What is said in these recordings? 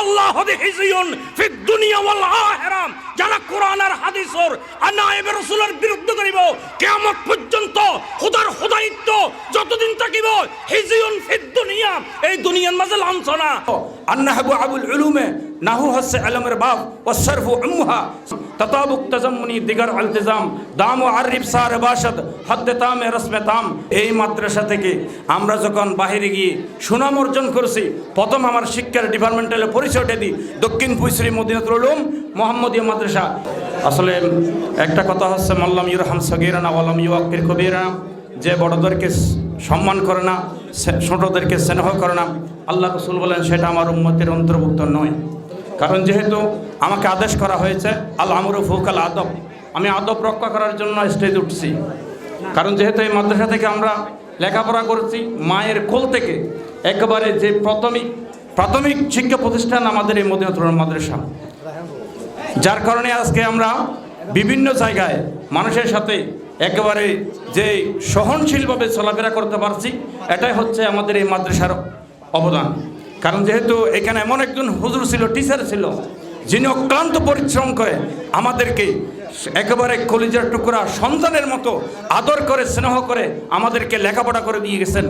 আল্লাহ ফিদ দুনিয়া ওয়াল আখিরা যারা কোরআন আর হাদিসের রাসূলের বিরুদ্ধে করিব কিয়ামত পর্যন্ত খোদার খোদায়িত্ব যতদিন থাকিব হিজিয়ুন ফিদ দুনিয়া এই দুনিয়ার মাঝে লাঞ্ছনা। আন্নাহাবু আবুল উলুমে, নাহু হচ্ছে আলমের বাপ, ও সরফু উম্মুহা। ততাবুক তজমনি দিগার আলতিজাম, দাম ও আরিফ সার বাসদ হদ্দেতাম এ রসমেতাম এই মাদ্রাসা থেকে আমরা যখন বাহিরে গিয়ে সুনাম অর্জন করছি, প্রথম আমার শিক্ষার ডিপার্টমেন্টালে পরিচয়টা দিই দক্ষিণ পুইশ্রী মদিনাতুল উলুম, মোহাম্মদীয় মাদ্রাসা। আসলে একটা কথা হচ্ছে, মাল্লাম ইউরহাম সগিরানা, ওয়ালাম ইউয়াক্কির কবিরানা, যে বড়দেরকে সম্মান করে না ছোটদেরকে স্নেহ করে না। আল্লাহ রসুল বলেন, সেটা আমার উম্মতের অন্তর্ভুক্ত নয়। কারণ যেহেতু আমাকে আদেশ করা হয়েছে, আল আমরু ফুকাল আদব। আমি আদব রক্ষা করার জন্য স্টেজ উঠছি। কারণ যেহেতু এই মাদ্রাসা থেকে আমরা লেখাপড়া করছি, মায়ের কোল থেকে একেবারে যে প্রাথমিক প্রাথমিক শিক্ষা প্রতিষ্ঠান আমাদের এই মদিনাতুল মাদ্রাসা। যার কারণে আজকে আমরা বিভিন্ন জায়গায় মানুষের সাথে একেবারে যে সহনশীলভাবে চলাফেরা করতে পারছি, এটাই হচ্ছে আমাদের এই মাদ্রাসার অবদান। কারণ যেহেতু এখানে এমন একজন হুজুর ছিল টিচার ছিল, যিনি অক্লান্ত পরিশ্রম করে আমাদেরকে একেবারে কলিজার টুকরা সন্তানের মতো আদর করে, স্নেহ করে আমাদেরকে লেখাপড়া করে দিয়ে গেছেন।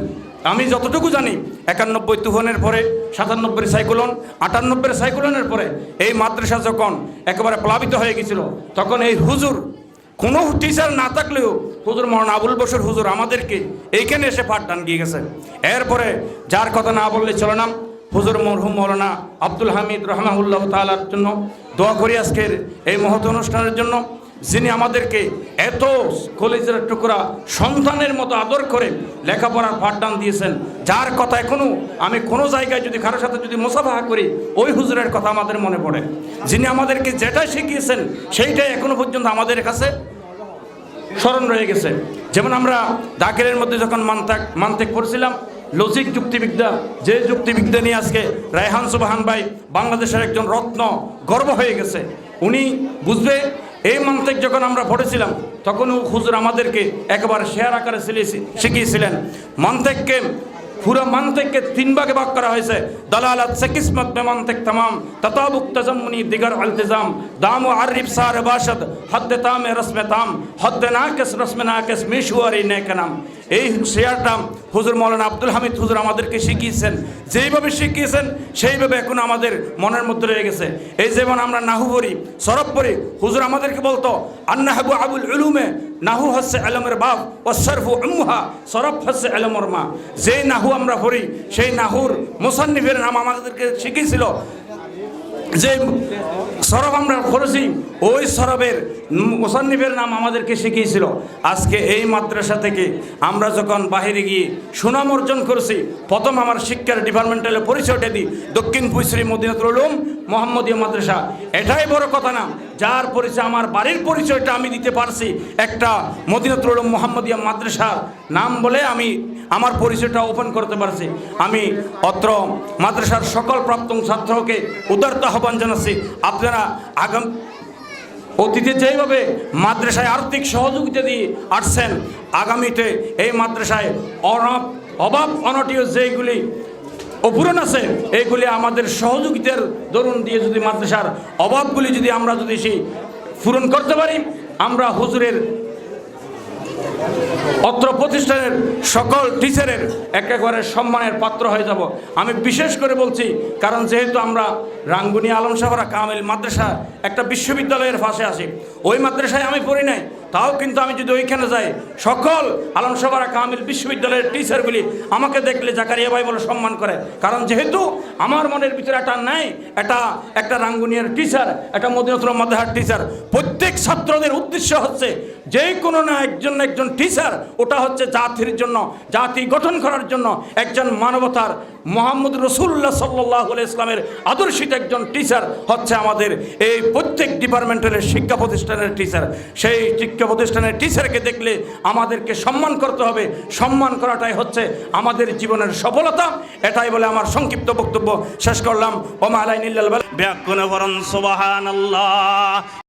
আমি যতটুকু জানি, একানব্বই তুফানের পরে, সাতানব্বই সাইক্লোন, আটানব্বই সাইক্লোনের পরে এই মাদ্রাসা যখন একেবারে প্লাবিত হয়ে গেছিল, তখন এই হুজুর কোনো টিচার না থাকলেও হুজুর মহান আবুল বসুর হুজুর আমাদেরকে এইখানে এসে পাঠদান গিয়ে গেছে। এরপরে যার কথা না বললে চলে না। হুজুর মরহুম মৌলানা আব্দুল হামিদ রহমাউল্লাহ তালার জন্য দোয়া করি আজকের এই মহৎ অনুষ্ঠানের জন্য। যিনি আমাদেরকে এত কলেজের টুকরা সন্তানের মতো আদর করে লেখাপড়ার পাঠদান দিয়েছেন, যার কথা এখনও আমি কোনো জায়গায় যদি কারোর সাথে যদি মোসাফাহা করি, ওই হুজুরের কথা আমাদের মনে পড়ে। যিনি আমাদেরকে যেটা শিখিয়েছেন, সেইটাই এখনও পর্যন্ত আমাদের কাছে স্মরণ রয়ে গেছে। যেমন আমরা দাখিলের মধ্যে যখন মান্তাক, মান্তেক করছিলাম লজিক যুক্তিবিদ্যা, যে যুক্তিবিদ্যা নিয়ে আজকে রায়হান সুবাহান ভাই বাংলাদেশের একজন রত্ন গর্ব হয়ে গেছে। উনি বুঝবে এই মন্ত্রেক যখন আমরা পড়েছিলাম, তখন হুজুর আমাদেরকে একবার শেয়ার আকারে শিখিয়েছিলেন। মন্ত্রেককে পুরো মান্তেককে তিন ভাগে ভাগ করা হয়েছে। দালালাত সেকিসমত মে মান্তেক তামাম। ততাবুক তজম্মনি দিগর আলতিজাম। দাম ও আরিফ সার বাসদ হদ্দে তামে রসমে তাম। হদ্দে নাকেস রসমে নাকেস মিশুয়ারি নেকনাম এই শেয়ারটা হুজুর মৌলানা আব্দুল হামিদ হুজুর আমাদেরকে শিখিয়েছেন। যেইভাবে শিখিয়েছেন, সেইভাবে এখন আমাদের মনের মধ্যে রয়ে গেছে। এই যেমন আমরা নাহু পড়ি, সরব পড়ি, হুজুর আমাদেরকে বলতো, আন্নাহাবু আবুল উলুমে, নাহু হচ্ছে আলমের বাপ ও সরফু উম্মুহা সরফ হচ্ছে আলমর মা। যেই নাহু আমরা পড়ি, সেই নাহুর মুসান্নিফের নাম আমাদেরকে শিখিয়েছিল। যে সরব আমরা করেছি, ওই সরবের মুসান্নিফের নাম আমাদেরকে শিখিয়েছিল। আজকে এই মাদ্রাসা থেকে আমরা যখন বাহিরে গিয়ে সুনাম অর্জন করেছি, প্রথম আমার শিক্ষার ডিপার্টমেন্টালে পরিচয়টা দিই। দক্ষিণ পুইশ্রী মদিনাতুল উলুম, মোহাম্মদীয় মাদ্রাসা। এটাই বড় কথা না। যার পরিচয়, আমার বাড়ির পরিচয়টা আমি দিতে পারছি। একটা মদিনাতুল মোহাম্মদীয় মাদ্রাসার নাম বলে আমি আমার পরিচয়টা ওপেন করতে পারছি। আমি অত্র মাদ্রাসার সকল প্রাপ্ত ছাত্রকে উদারত আহ্বান জানাচ্ছি। আপনারা আগাম, অতীতে যেভাবে মাদ্রাসায় আর্থিক সহযোগিতা দিয়ে আসছেন, আগামীতে এই মাদ্রাসায় অভাব অভাব অনটীয় যেইগুলি অপূরণ আছে। এইগুলি আমাদের সহযোগিতার দরুন দিয়ে যদি মাদ্রাসার অভাবগুলি যদি আমরা যদি সেই পূরণ করতে পারি, আমরা হুজুরের অত্র প্রতিষ্ঠানের সকল টিচারের একেবারে সম্মানের পাত্র হয়ে যাব। আমি বিশেষ করে বলছি, কারণ যেহেতু আমরা রাঙ্গুনি আলম সাহরা কামিল মাদ্রাসা একটা বিশ্ববিদ্যালয়ের পাশে আসি ওই মাদ্রাসায় আমি পড়ি নাই। তাও কিন্তু আমি যদি ওইখানে যাই, সকল আলম সাহরা কামিল বিশ্ববিদ্যালয়ের টিচারগুলি আমাকে দেখলে জাকারিয়া ভাই বলে সম্মান করে। কারণ যেহেতু আমার মনের ভিতরে একটা নাই এটা একটা রাঙ্গুনিয়ার টিচার একটা মদিনাতুল মাদ্রাসার টিচার প্রত্যেক ছাত্রদের উদ্দেশ্য হচ্ছে যে কোনো না একজন একজন টিচার ওটা হচ্ছে জাতির জন্য, জাতি গঠন করার জন্য একজন মানবতার মোহাম্মদ রসুল্লাহ সাল্লাহ ইসলামের আদর্শিত একজন টিচার হচ্ছে আমাদের এই প্রত্যেক ডিপার্টমেন্টের শিক্ষা প্রতিষ্ঠানের টিচার সেই শিক্ষা প্রতিষ্ঠানের টিচারকে দেখলে আমাদেরকে সম্মান করতে হবে। সম্মান করাটাই হচ্ছে আমাদের জীবনের সফলতা। এটাই বলে আমার সংক্ষিপ্ত বক্তব্য। শেষ করলাম। ওমা আলাই নিল্লাল ব্যাকুন বরণ, সুবহানাল্লাহ।